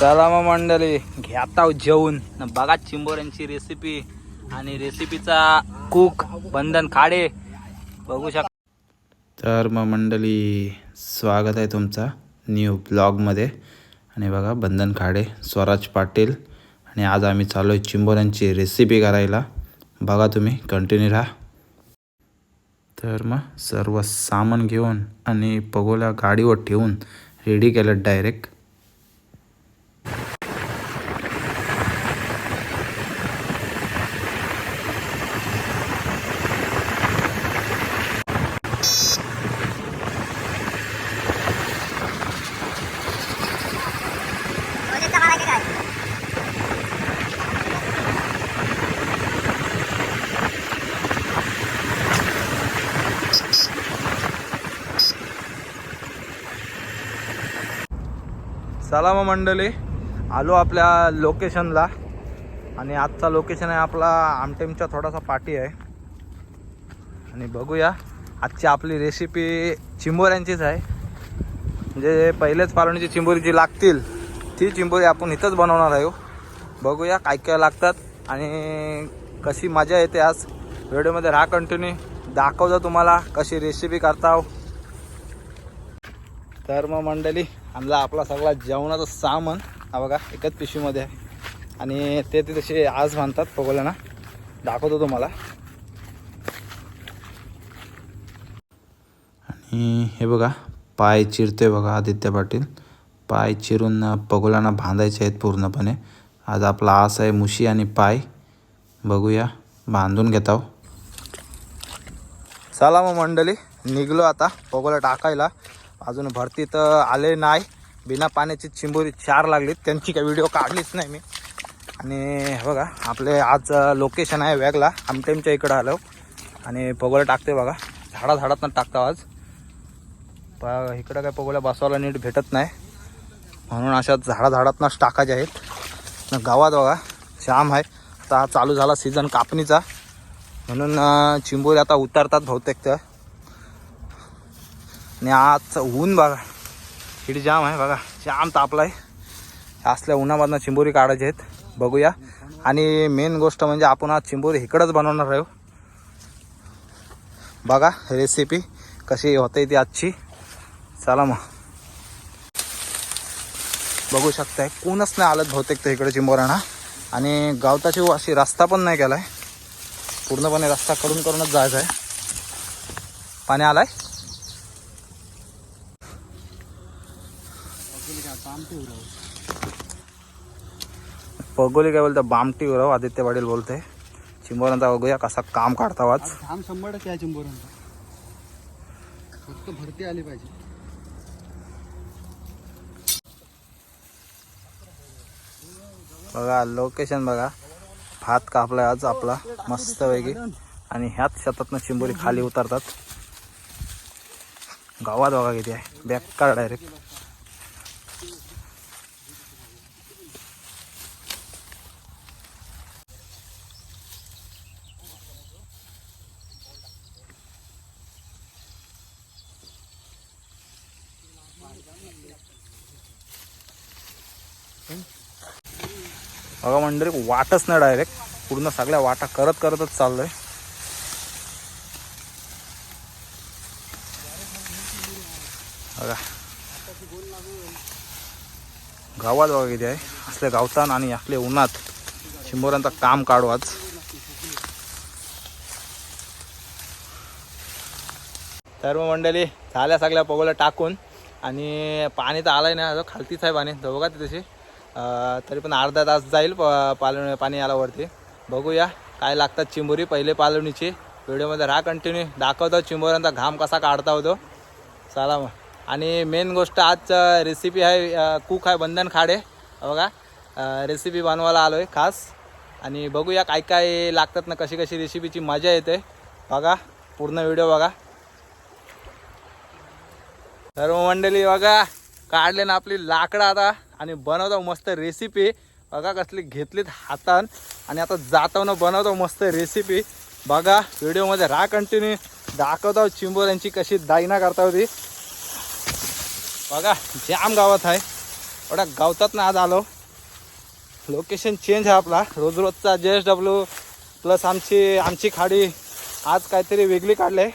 चला मग मंडळी घेता आहोत जेवून. बघा चिंबोऱ्यांची रेसिपी आणि रेसिपीचा कुक बंधन खाडे. बघू शक तर मग मंडळी स्वागत आहे तुमचा न्यू ब्लॉगमध्ये आणि बघा बंधन खाडे स्वराज पाटील. आणि आज आम्ही चालू आहे चिंबोऱ्यांची रेसिपी करायला. बघा तुम्ही कंटिन्यू राहा. तर मग सर्व सामान घेऊन आणि पगोला गाडीवर ठेवून रेडी केलं डायरेक्ट चला मग मंडळी आलो आपल्या लोकेशनला आणि आजचा लोकेशन आहे आपला आमटेमचा थोडासा पाठी आहे. आणि बघूया आजची आपली रेसिपी चिंबोऱ्यांचीच आहे. म्हणजे पहिलेच पालणीची चिंबोरी जी लागतील ती चिंबोरी आपण इथंच बनवणार आहे बघूया काय काय लागतात आणि कशी मजा येते आज. व्हिडिओमध्ये राहा कंटिन्यू दाखवतो तुम्हाला कशी रेसिपी करता हो. तर मग मंडळी आमला आपला सगळा जेवणाचं सामान हा बघा एकच पिशवीमध्ये आहे. आणि ते ते तसे आज म्हणतात पगोला दाखवतो तुम्हाला. आणि हे बघा पाय चिरते बघा आदित्य पाटील. पाय चिरून पगोलांना बांधायचे आहेत पूर्णपणे. आज आपला आस आहे मुशी आणि पाय. बघूया बांधून घेत आहो. चला मग मंडळी निघलो आता पगोला टाकायला. अजून भरती तर आले नाही. बिना पाण्याची चिंबोरी चार लागलीत. त्यांची काही व्हिडिओ काढलीच नाही मी. आणि हे बघा आपले आज लोकेशन आहे वॅगला. आमटेमच्या इकडं आलो. आणि पगोला टाकते बघा. झाडा झाडातनं टाकतो आज. प इकडं काय पगोल्या बसवायला नीट भेटत नाही. म्हणून अशा झाडा झाडातनंच टाकायचे आहेत. गावात बघा जाम आहे. आता हा चालू झाला सीझन कापणीचा. म्हणून चिंबोरी आता उतरतात बहुतेक तर. आणि आज ऊन बघा. इकडे जाम आहे बघा. जाम तापला आहे असल्या उन्हामधनं चिंबोरी काढायचे आहेत. बघूया. आणि मेन गोष्ट म्हणजे आपण आज चिंबोरी इकडंच बनवणार आहे बघा रेसिपी कशी होते ती आजची. चला मग. बघू शकताय. कोणच नाही आलं बहुतेक तर इकडे चिंबोराणा आणि गावताची अशी रस्ता पण नाही केला आहे पूर्णपणे रस्ता करून करूनच जायचं आहे पाणी आलाय? पगोली काय बोलतं? बामटी उराव आदित्य पाटील बोलते. चिंबोरांचा बघूया कसा काम काढता आज. थांब शंभर टक्के आहे चिंबोरांचा. फक्त भरती आली पाहिजे. बघा लोकेशन बघा. भात कापलाय आज आपला मस्तपैकी. आणि ह्याच शेतातनं चिंबोरी खाली उतरतात. गावात बघा किती आहे. बेकार डायरेक्ट अंडर एक वाटच नाही डायरेक्ट पूर्ण सगळ्या वाटा करत करतच चाललंय. बघा. गावात बघा किती आहे. असले गावतान आणि आपले उन्हात शिंबोऱ्यांचा काम काढू आज. सर्व मंडळी झाल्या सगळ्या पगोल्या टाकून. आणि पाणी तर आलंय नाही खालतीच आहे पाणी तर बघा ते तशी तरी पण अर्धा तास जाईल प पालवणी पाणी आल्यावरती. बघूया काय लागतात चिंबोरी पहिले पालवणीची. व्हिडिओमध्ये राहा कंटिन्यू दाखवतो चिंबोऱ्यांचा घाम कसा काढता होतो. चला मग. आणि मेन गोष्ट आज रेसिपी आहे कुक आहे बंधन खाडे. बघा रेसिपी बनवायला आलो आहे खास. आणि बघूया काय काय लागतात ना कशी कशी रेसिपीची मजा येते. बघा पूर्ण व्हिडिओ बघा. सर्व मंडळी बघा काढले ना आपली लाकडं आता. आणि बनवतो मस्त रेसिपी बघा कसली घेतलीत हातान. आणि आता जाताना बनवतो मस्त रेसिपी बघा व्हिडिओमध्ये राहा कंटिन्यू दाखवतो चिंबोऱ्यांची कशी दाईना करता होती बघा जाम गावात आहे. एवढ्या गावतात ना आज आलो. लोकेशन चेंज आहे आपला. रोज रोजचा जे एस डब्ल्यू प्लस आमची आमची खाडी. आज काहीतरी वेगळी काढले.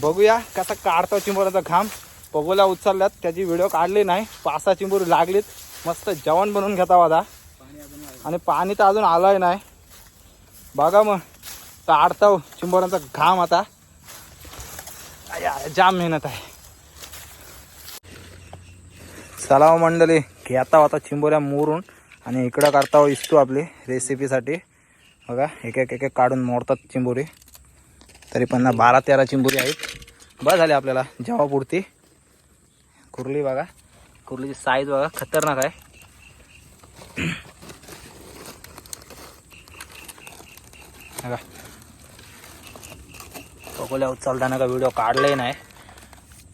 बघूया कसं काढतो चिंबोराचा घाम. पगोला उचलल्यात त्याची व्हिडिओ काढली नाही. पाच सहा लागलीत. मस्त जेवण बनवून घेता आता आणि पाणी तर अजून आलंय नाही. बघा मग. काढतो चिंबोरांचा घाम आता. जाम मेहनत आहे. चलाव मंडळी घेता आता चिंबोऱ्या मोरून. आणि इकडं करता हो इस्तू आपली रेसिपीसाठी बघा एक एक एक एक काढून मोडतात चिंबोरी. तरी पण ना बारा तेरा चिंबोरी आहेत. बरं झाली आपल्याला जेवापुरती. कुर्ली बघा. कुर्लीची साईज बघा खतरनाक आहे. बघा. पकोल्या उचलताना का व्हिडिओ काढलाही नाही.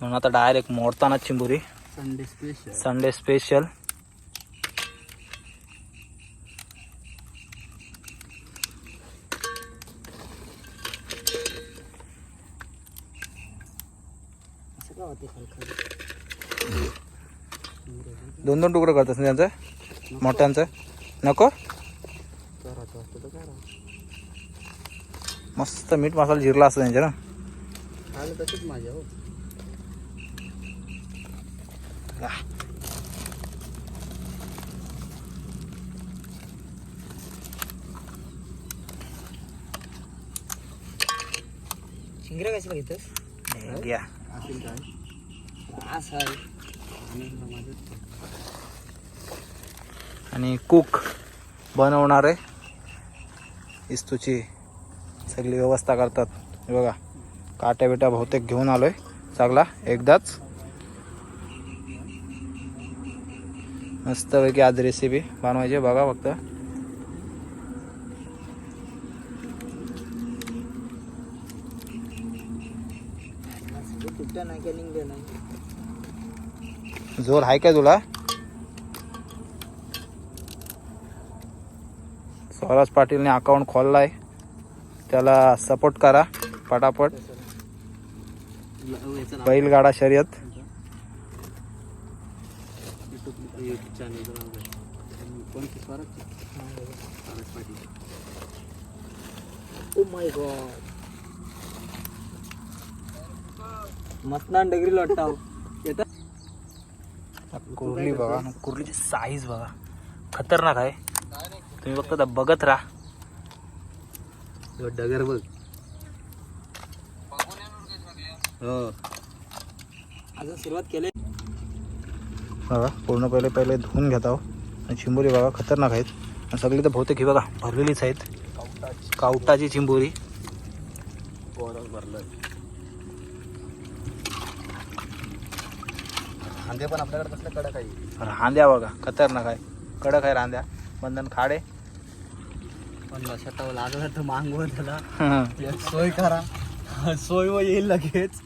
म्हणून आता डायरेक्ट मोडताना चिंबोरी. संडे स्पेशल संडे स्पेशल असं का होते खाली दोन दोन तुकडं करतस ना त्यांचं? मोठ्यांचं? नको? मस्त मीठ मसाला जिरला असतं त्यांच्या ना शिंगऱ्या कशाला घेतस? घ्या असेल काय असं आहे आणि कुक बनवणारे इस्तूची सगळी व्यवस्था करतात. बघा काट्या बिट्या बहुतेक घेऊन आलोय. चांगला एकदाच. मस्तपैकी आज रेसिपी बनवायची बघा फक्त. का जोर आहे काय तुला? स्वराज पाटीलने अकाउंट खोललाय. त्याला सपोर्ट करा पटापट. बैलगाडा शर्यत. मस्तान डगरी लोटाव येतात कुर्ली बघा कुर्लीची साईज बघा. खतरनाक आहे. तुम्ही फक्त आता बघत राहा. डगर बघ. हो. अजून सुरुवात केली. बघा पूर्ण पहिले पहिले धुवून घेत आहो. आणि चिंबोरी बघा खतरनाक आहेत. आणि सगळी तर बहुतेक ही बघा भरलेलीच आहेत. कावटाची चिंबोरी. भरलं पण आपल्याकडे कसले कडक आहे रांद्या बघा खतरनाक आहे. कडक आहे रांद्या. बंधन खाडे. पण लक्षात लागला तर मागव त्याला. सोय करा. सोय व येईल लगेच.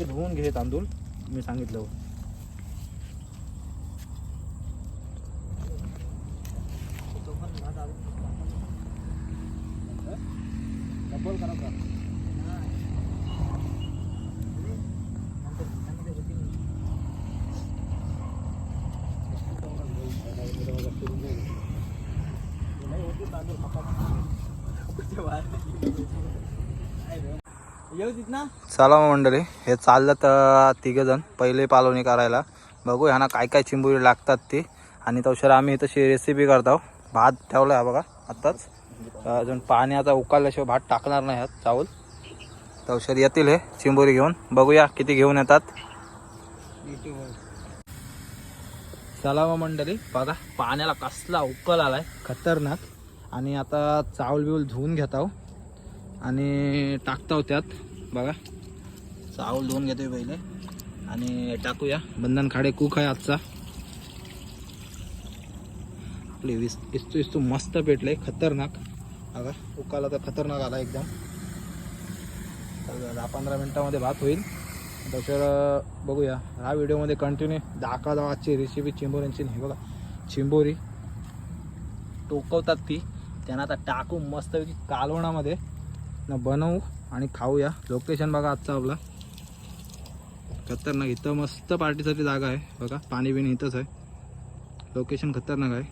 धुवून घे तांदूळ मी सांगितलं. चला मंडळी हे चाललं तर तिघंजण पहिले पालवणी करायला. बघू ह्यांना काय काय चिंबुरी लागतात ती. आणि तवशर आम्ही तशी रेसिपी करतो भात ठेवला आहे बघा आत्ताच. अजून पाण्याचा उकाळल्याशिवाय भात टाकणार नाही ह्यात चावल तवशर येतील हे चिंबोरी घेऊन. बघूया किती घेऊन येतात. चला मंडळी बघा पाण्याला कसला उकल आलाय. खतरनाक. आणि आता चावल बिवल धुवून घेताव आणि टाकताव त्यात. बघा. चावल धुवून घेतोय पहिले. आणि टाकूया. बंधन खाडे कुक आहे आजचा. आपले विस इस्तू इस्तू मस्त पेटले. खतरनाक. बघा उकाला तर खतरनाक आला एकदम. दहा पंधरा मिनटामध्ये भात होईल. तर बघूया. ह्या व्हिडिओमध्ये कंटिन्यू दाखवा आजची रेसिपी चिंबोऱ्यांची. हे बघा. चिंबोरी. टोकवतात ती. त्यांना आता टाकू मस्तपैकी कालवणामध्ये. न बनवू आणि खाऊया. लोकेशन बघा आजचा आपला. खतरनाक इथं मस्त पार्टीसाठी जागा आहे. बघा पाणी बिणी इथंच आहे. लोकेशन खतरनाक आहे.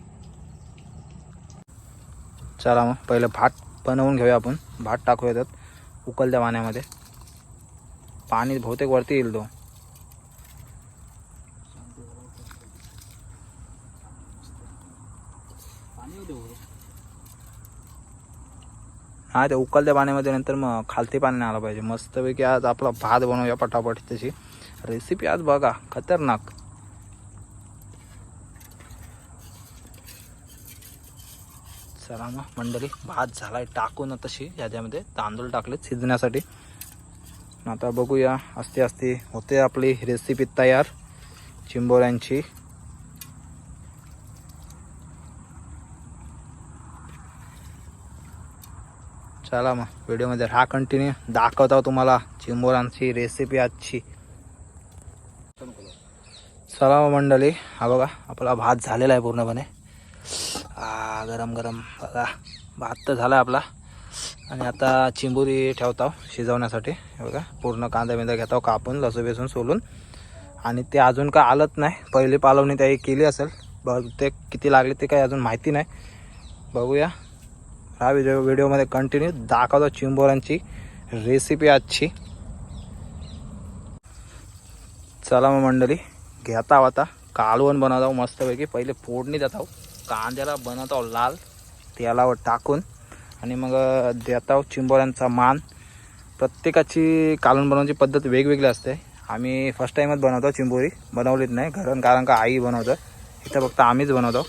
चला मग पहिलं भात बनवून घेऊया आपण. भात टाकूया त्यात. उकलत्या पाण्यामध्ये. पाणी बहुतेक वरती येईल तो. हा ते उकलत्या पाण्यामध्ये नंतर मग खालती पाणी आलं पाहिजे. मस्तपैकी आज आपला भात बनवूया पटापट तशी. रेसिपी आज बघा खतरनाक. चला मग मंडळी भात झालाय टाकून तशी. याच्यामध्ये तांदूळ टाकलेत शिजण्यासाठी. आता बघूया असते असते होते आपली रेसिपी तयार. चिंबोऱ्यांची. चला मग व्हिडिओमध्ये राहा कंटिन्यू दाखवतो तुम्हाला चिंबोरांची रेसिपी आजची. चला मग मंडळी हा बघा आपला भात झालेला आहे पूर्णपणे. आ गरम गरम बघा भात तर झाला आहे आपला. आणि आता चिंबोरी ठेवतो शिजवण्यासाठी. बघा पूर्ण कांदा बिंदा घेतो कापून लसू बेसून सोलून. आणि ते अजून काय आलंच नाही पहिली पालवणी त्याही केली असेल. बघ ते किती लागले ते काही अजून माहिती नाही. बघूया. हा व्हिडिओ व्हिडिओमध्ये कंटिन्यू दाखवतो चिंबोरांची रेसिपी आजची. चला मग मंडळी घेता आता. कालवण बनवतो मस्तपैकी. पहिले फोडणी देत आहो कांद्याला बनवत आहो लाल तेलावर टाकून. आणि मग देत आहो चिंबोऱ्यांचा मान. प्रत्येकाची कालवण बनवण्याची पद्धत वेगवेगळी असते. आम्ही फर्स्ट टाईमच बनवतो चिंबोरी. बनवलीच नाही कारण कारण का आई बनवतं? इथं फक्त आम्हीच बनवतो.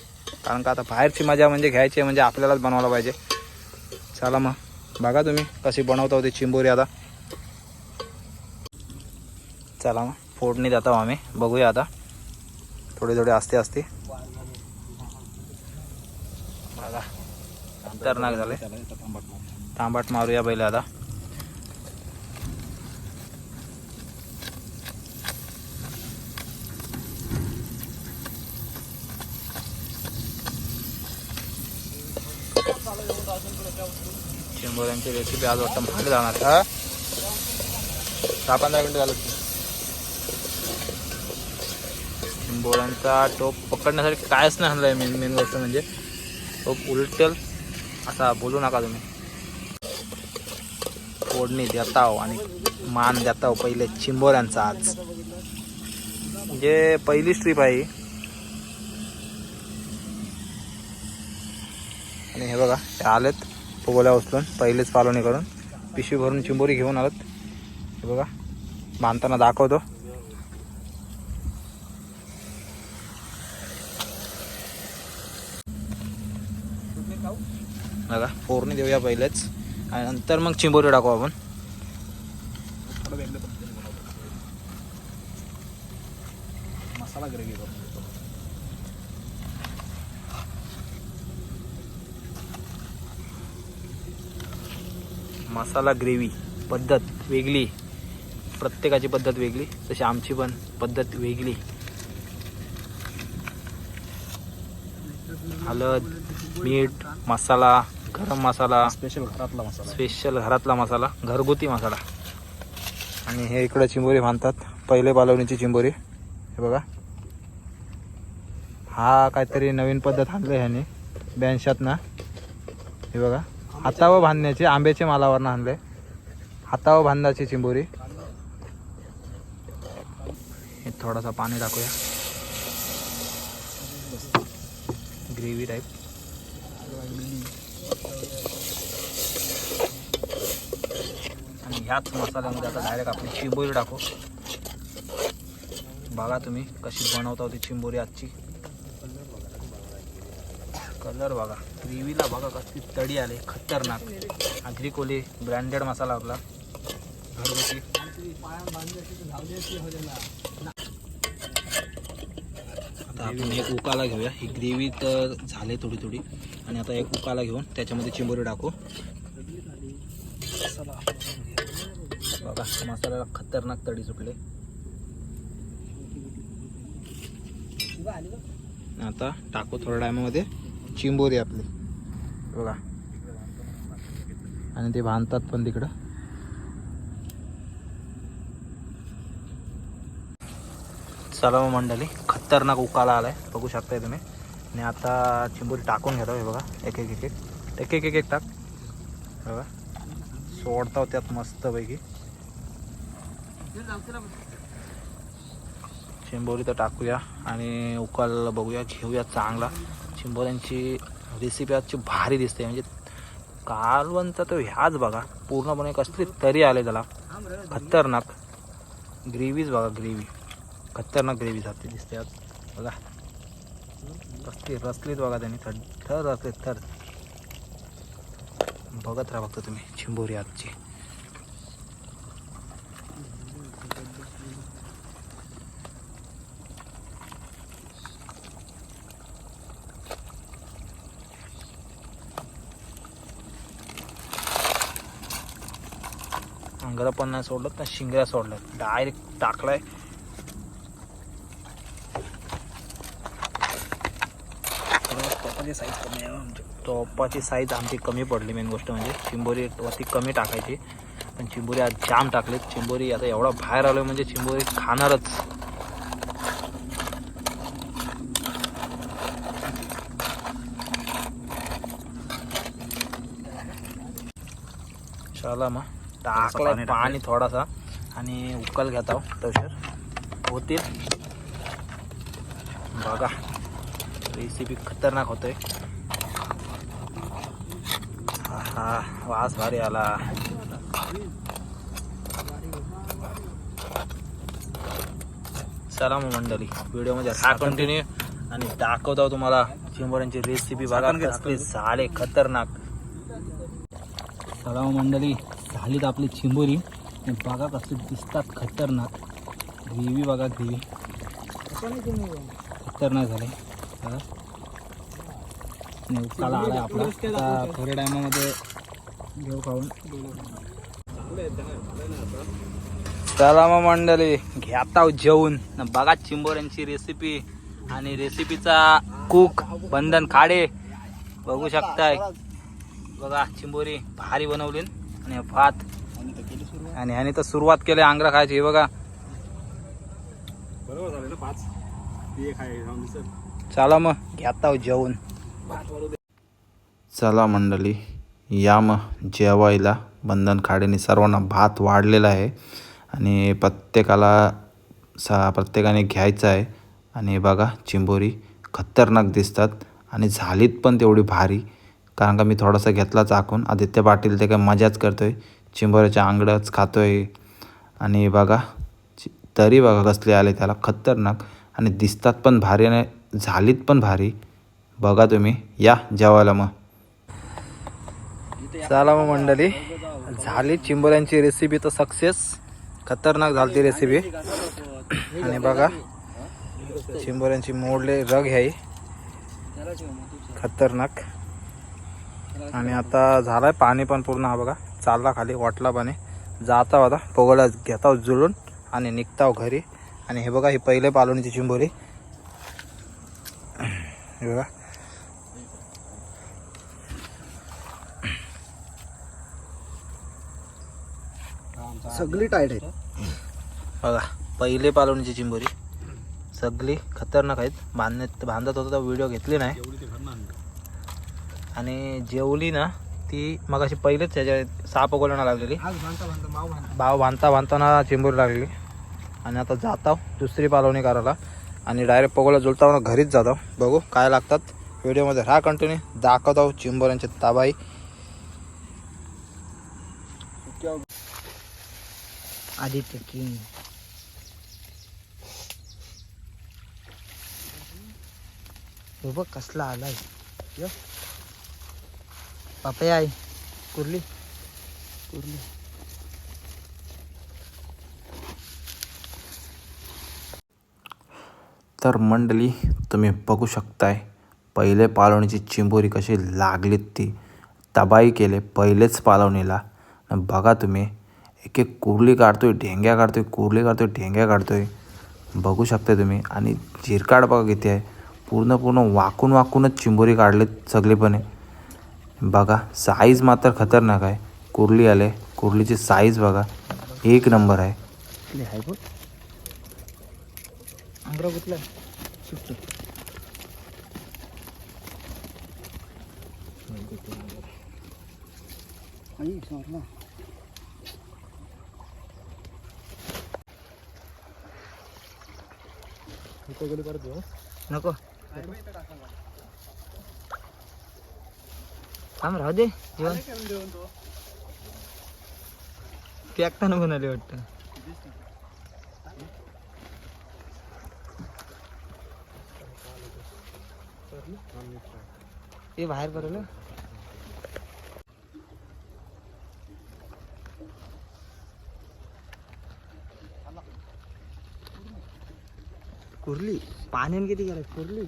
कारण का आता बाहेरची मजा म्हणजे घ्यायची आहे म्हणजे आपल्यालाच बनवायला पाहिजे. चला मग. बघा तुम्ही कशी बनवता होती चिंबोरी आता. चला मग. फोडणी देतो आम्ही. बघूया आता. थोडे थोडे असते असते बघा. खतरनाक झाले. तांबाट मारूया पहिले आता. चिंबोऱ्यांची रेसिपी आज वाटतं महाग जाणार. हा? दहा पंधरा मिनिटं झालं. चिंबोऱ्यांचा टोप पकडण्यासाठी कायच नाही आणलं आहे मेन मेन गोष्ट म्हणजे. टोप उलटेल असा बोलू नका तुम्ही. फोडणी देताव आणि मान देताव पहिले चिंबोऱ्यांचा आज. म्हणजे पहिली ट्रिप आहे ही. आणि हे बघा हे आलेत. पोगोल्या उचलून पहिलेच पालवणी करून पिशवी भरून चिंबोरी घेऊन आलात. हे बघा बांधताना दाखवतो. बघा फोरणी देऊया पहिलेच. आणि नंतर मग चिंबोरी टाकू आपण मसाला ग्रेव्ही करून मसाला ग्रेव्ही पद्धत वेगळी. प्रत्येकाची पद्धत वेगळी तशी आमची पण पद्धत वेगळी. हळद मीठ मसाला गरम मसाला स्पेशल घरातला मसाला. स्पेशल घरातला मसाला घरगुती मसाला. आणि हे इकडे चिंबोरी बांधतात. पहिले पालवणीची चिंबोरी. हे बघा. हा काहीतरी नवीन पद्धत आणलं ह्याने. बॅनशात ना हे बघा. हातावर बांधण्याची आंब्याचे मालावरनं आणले हातावर बांधायची चिंबोरी. हे थोडासा पाणी टाकूया. Gravy type. आणि ह्याच मसाल्यामध्ये आता डायरेक्ट आपली चिंबोरी टाकू. बघा तुम्ही कशी बनवता होती चिंबोरी आजची. कलर बघा. ग्रेव्हीला बघा कसली तडी आले. खतरनाक. अग्रिकोली ब्रँडेड मसाला आपला. घरगुती. आता आपण एक उकाला घेऊया. ही ग्रेव्ही तर झाले थोडी थोडी. आणि आता एक उकाला घेऊन त्याच्यामध्ये चिंबोरी टाकू. बघा मसाल्याला खतरनाक तडी सुटले. आता टाकू थोड्या टायमामध्ये चिंबोरी आपली. बघा. आणि ते बांधतात पण तिकडं. चला मंडळी खतरनाक उकाला आलाय. बघू शकताय तुम्ही. आणि आता चिंबोरी टाकून घेतो हे बघा. एक एक एक एक एक एक एक टाक बघा. सोडताव त्यात मस्तपैकी. चिंबोरी तर टाकूया आणि उकाल बघूया घेऊया चांगला. चिंबोऱ्यांची रेसिपी आजची भारी दिसते. म्हणजे कालवणचा तो ह्याच बघा. पूर्णपणे कसली तरी आले त्याला. खतरनाक. ग्रेव्हीच बघा ग्रेव्ही. खतरनाक ग्रेव्ही जाते दिसते आज. बघा. रसली रसलीत बघा त्यांनी. थर थर रसले थर. बघत राहा फक्त तुम्ही. चिंबोरी आजची. अंगाला पण नाही सोडलं ना शिंगऱ्या सोडल्या डायरेक्ट टाकलाय. टोपाची साईज आमची कमी पडली मेन गोष्ट म्हणजे. चिंबोरी वरती कमी टाकायची. पण चिंबोरी आज जाम टाकलेत. चिंबोरी आता एवढा बाहेर आलोय म्हणजे चिंबोरी खाणारच. शाला मग टाकलाय पाणी थोडासा आणि उकल घेता तशर होतील. बघा रेसिपी खतरनाक होतोय. हा वास भारी आला. चला मग मंडळी व्हिडिओमध्ये हा कंटिन्यू आणि दाखवतो तुम्हाला चिंबोऱ्यांची रेसिपी बघा कसली झाले खतरनाक. चला मग मंडळी झालीत आपली चिंबोरी. आणि बघा कसली दिसतात खतरनाक. ग्रेव्ही बघा ग्रेव्ही खतरनाक झाले. बघा आला उकाला आपला. आता थोड्या टायमामध्ये घेऊ खाऊन. चला मग मंडळी घ्याता जेवून. बघा चिंबोऱ्यांची रेसिपी आणि रेसिपीचा कुक बंधन खाडे. बघू शकताय. बघा चिंबोरी भारी बनवली आणि भात. आणि ह्याने तर सुरुवात केली आंग्रा खायची. हे बघा. बरोबर झाले ना पाच? चला मग घेता जेवून चला मंडळी या मग जेवायला. बंधन खाडेने सर्वांना भात वाढलेला आहे. आणि प्रत्येकाला सा प्रत्येकाने घ्यायचं आहे. आणि बघा चिंबोरी खतरनाक दिसतात. आणि झालीत पण तेवढी भारी. कारण का मी थोडंसं घेतला चाकून. आदित्य पाटील ते काय मजाच करतो आहे चिंबोऱ्याच्या अंगडच खातो आहे आणि बघा चि- तरी बघा कसले आले त्याला. खतरनाक. आणि दिसतात पण भारी आणि झालीत पण भारी. बघा तुम्ही या जेवायला मग. चला मग मंडळी. झाली चिंबोऱ्यांची रेसिपी तर सक्सेस खतरनाक झाली ती रेसिपी आणि बघा चिंबोऱ्यांची मोडले रग आहे खतरनाक. आणि आता झालाय पाणी पण पूर्ण हा बघा चालला खाली वाटला पाणी. जाता होता पोगळा घेता जुळून आणि निघताव घरी. आणि हे बघा ही पहिले पालवणीची चिंबोरी. हे बघा. सगळी टाईट आहे बघा पहिले पालवणीची चिंबोरी. सगळी खतरनाक आहेत. बांधण्यात बांधत होता व्हिडिओ घेतली नाही. आणि जेवली ना ती मग अशी पहिलेच त्याच्या साप उगवल्यानं लागलेली. भाव बांधता बांधताना चिंबोरी लागलेली आणि आता जाताव दुसरी पालवणी करायला. आणि डायरेक्ट पगोला जुळताना घरीच जातो बघू काय लागतात. व्हिडिओमध्ये राहा कंटिन्यू दाखवतो चिंबोऱ्यांचे ताबाई आदित्य किंग. बघ कसला आलाय. पापया आहे कुर्ली. कुर्ली. तर मंडळी तुम्ही बघू शकताय पहिले पालवणीची चिंबोरी कशी लागलीत ती. तबाई केले पहिलेच पालवणीला. बघा तुम्ही एक एक कुर्ली काढतोय ढेंग्या काढतोय कुर्ली काढतोय ढेंग्या काढतोय. बघू शकता तुम्ही. आणि झिरकाड बघा किती आहे. पूर्ण पूर्ण वाकून वाकूनच चिंबोरी काढलेत सगळेपणे. बघा साईज मात्र खतरनाक आहे. कुर्ली आले. कुर्लीची साईज बघा. एक नंबर आहे. नको. थांब राहू दे जेवण. ते? एकट्यानं बनवले वाटतं. ते बाहेर बरं कुर्ली पाण्याने किती गेलं कुर्ली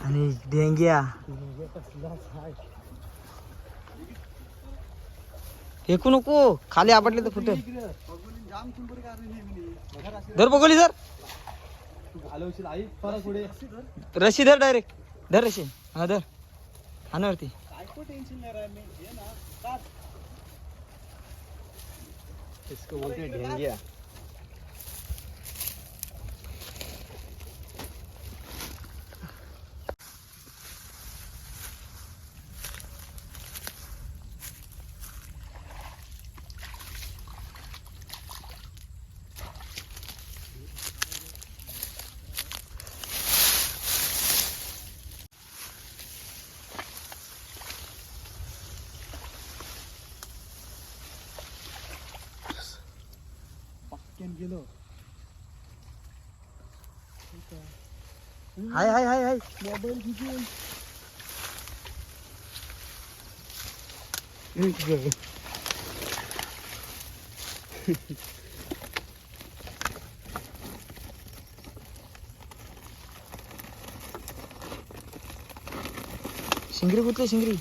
आणि डेंग्या फेकू नको. खाली आपटले तर कुठे धर बघली सर. रशी धर डायरेक्ट धर रशी हा धर. हा ना वरती हाय हाय हाय हाय. मोबाईल शिंगरी कुठली शिंगरी?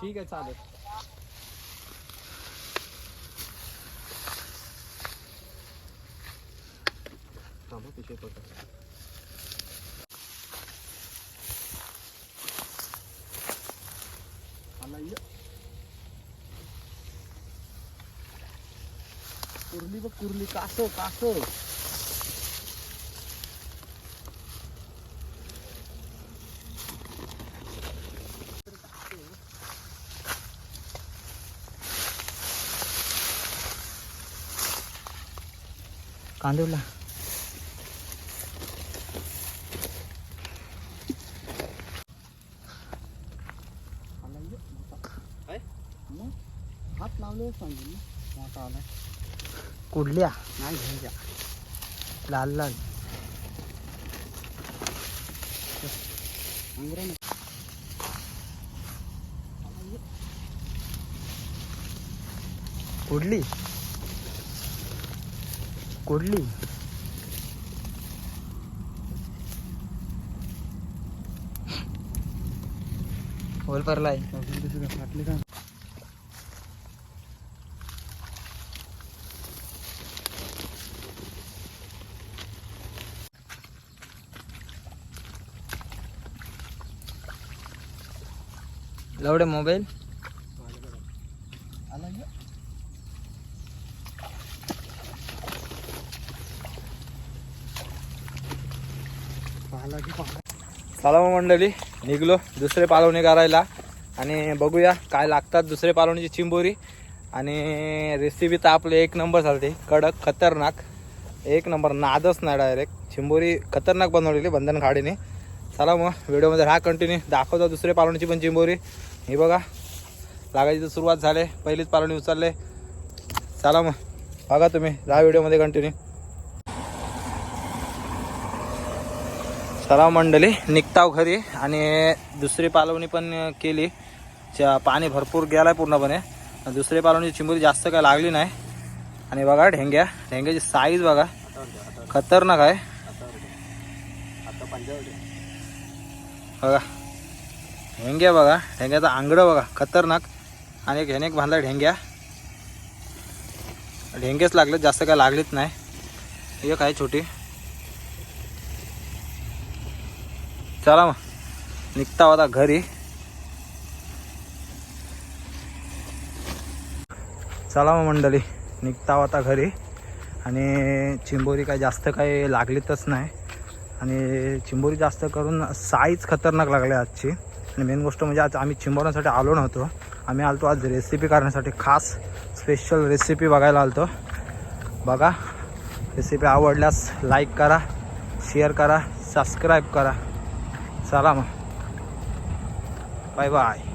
ठीक आहे चालेल. कुर्ली बघ कुर्ली. कासो कासो कांदिवला हात लावले सांगेल मोठा आला कुडल्या? नाही घ्यायच्या लाल लाल. कुडली? कुडली होल परलाय लवडे मोबाईल चला मग मंडळी निघलो दुसरे पालवणी करायला. आणि बघूया काय लागतात दुसरे पालवणीची चिंबोरी. आणि रेसिपी तर आपले एक नंबर चालते. कडक खतरनाक. एक नंबर नादच नाही डायरेक्ट चिंबोरी खतरनाक बनवलेली बंधन खाडीने. चला मग व्हिडिओमध्ये राहा कंटिन्यू दाखवतो दुसरे पालवणीची पण चिंबोरी. हे बघा लागायची तर सुरुवात झाले. पहिलीच पालवणी उचलले. चला मग बघा तुम्ही. जा व्हिडिओमध्ये कंटिन्यू तलाव मंडळी निघताव घरी आणि दुसरी पालवणी पण केली. च्या पाणी भरपूर गेलाय पूर्णपणे. दुसरी पालवणीची चिंबुरी जास्त काय लागली नाही. आणि बघा ढेंग्या. ढेंग्याची साईज बघा. खतरनाक आहे. बघा. ढेंग्या बघा. ढेंग्याचा आंगडं बघा. खतरनाक. आणि एक ह्याने एक बांधला ढेंग्या. ढेंगेच लागले जास्त काय लागलीच नाही. एक आहे छोटी. चला मग. निघता होता घरी. चला मग मंडळी निघता होता घरी. आणि चिंबोरी काय जास्त काही लागलीतच नाही. आणि चिंबोरी जास्त करून साईज खतरनाक लागली आजची. आणि मेन गोष्ट म्हणजे आज आम्ही चिंबोऱ्यांसाठी आलो नव्हतो. आम्ही आलतो आज रेसिपी करण्यासाठी. खास स्पेशल रेसिपी बघायला आलतो. बघा रेसिपी आवडल्यास लाईक करा शेअर करा सबस्क्राईब करा. चला मग बाय बाय